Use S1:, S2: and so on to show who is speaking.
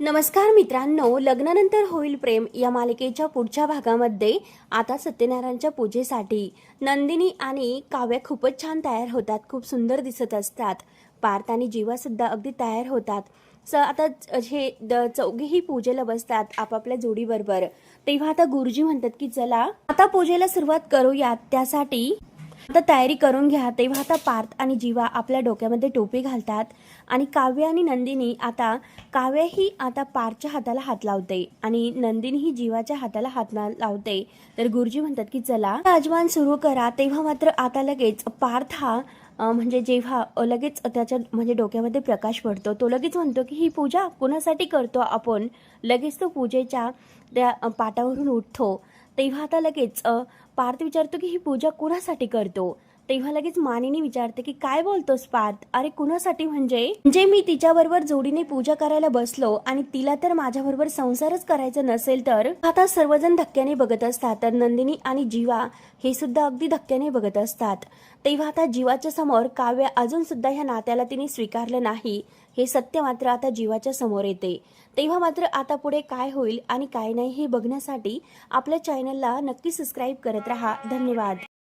S1: नमस्कार मित्रांनो लग्नानंतर होईल प्रेम या मालिकेच्या पुढच्या भागामध्ये आता सत्यनारायणच्या पूजेसाठी नंदिनी आणि काव्य खूपच छान तयार होतात खूप सुंदर दिसत असतात. पार्थ आणि जीवासुद्धा अगदी तयार होतात. स आता हे द चौघेही पूजेला बसतात आपापल्या जोडीबरोबर. तेव्हा आता गुरुजी म्हणतात की चला आता पूजेला सुरुवात करूयात त्यासाठी आता तयारी करून घ्या तेव्हा आता पार्थ आणि जीवा आपल्या डोक्यामध्ये टोपी घालतात आणि काव्य आणि नंदिनी आता काव्य ही आता पार्थच्या हाताला हात लावते आणि नंदिनी ही जीवाच्या हाताला हात लावते. तर गुरुजी म्हणतात की चला अजवान सुरू करा. तेव्हा मात्र आता लगेच पार्थ हा म्हणजे जेव्हा लगेच त्याच्या म्हणजे डोक्यामध्ये प्रकाश पडतो तो लगेच म्हणतो की ही पूजा कुणासाठी करतो आपण? लगेच तो पूजेच्या त्या पाटावरून उठतो. तेव्हा आता लगेच पार्थ विचारतो की ही पूजा कुणासाठी करतो? तेव्हा लगेच मानिनी विचारते की काय बोलतोस पार्थ? अरे कुणासाठी म्हणजे? म्हणजे मी तिच्याबरोबर जोडीने पूजा करायला बसलो आणि तिला तर माझ्याबरोबर संसारच करायचा नसेल तर? आता सर्वजण धक्क्याने बघत असतात तर नंदिनी आणि जीवा हे सुद्धा अगदी धक्क्याने बघत असतात. तेव्हा आता जीवाच्या समोर काव्य अजून सुद्धा ह्या नात्याला तिने स्वीकारलं नाही. हे सत्य मात्र आता जीवाच्या समोर येते. तेव्हा मात्र आता पुढे काय होईल आणि काय नाही हे बघण्यासाठी आपल्या चॅनलला नक्की सबस्क्राईब करत राहा. धन्यवाद.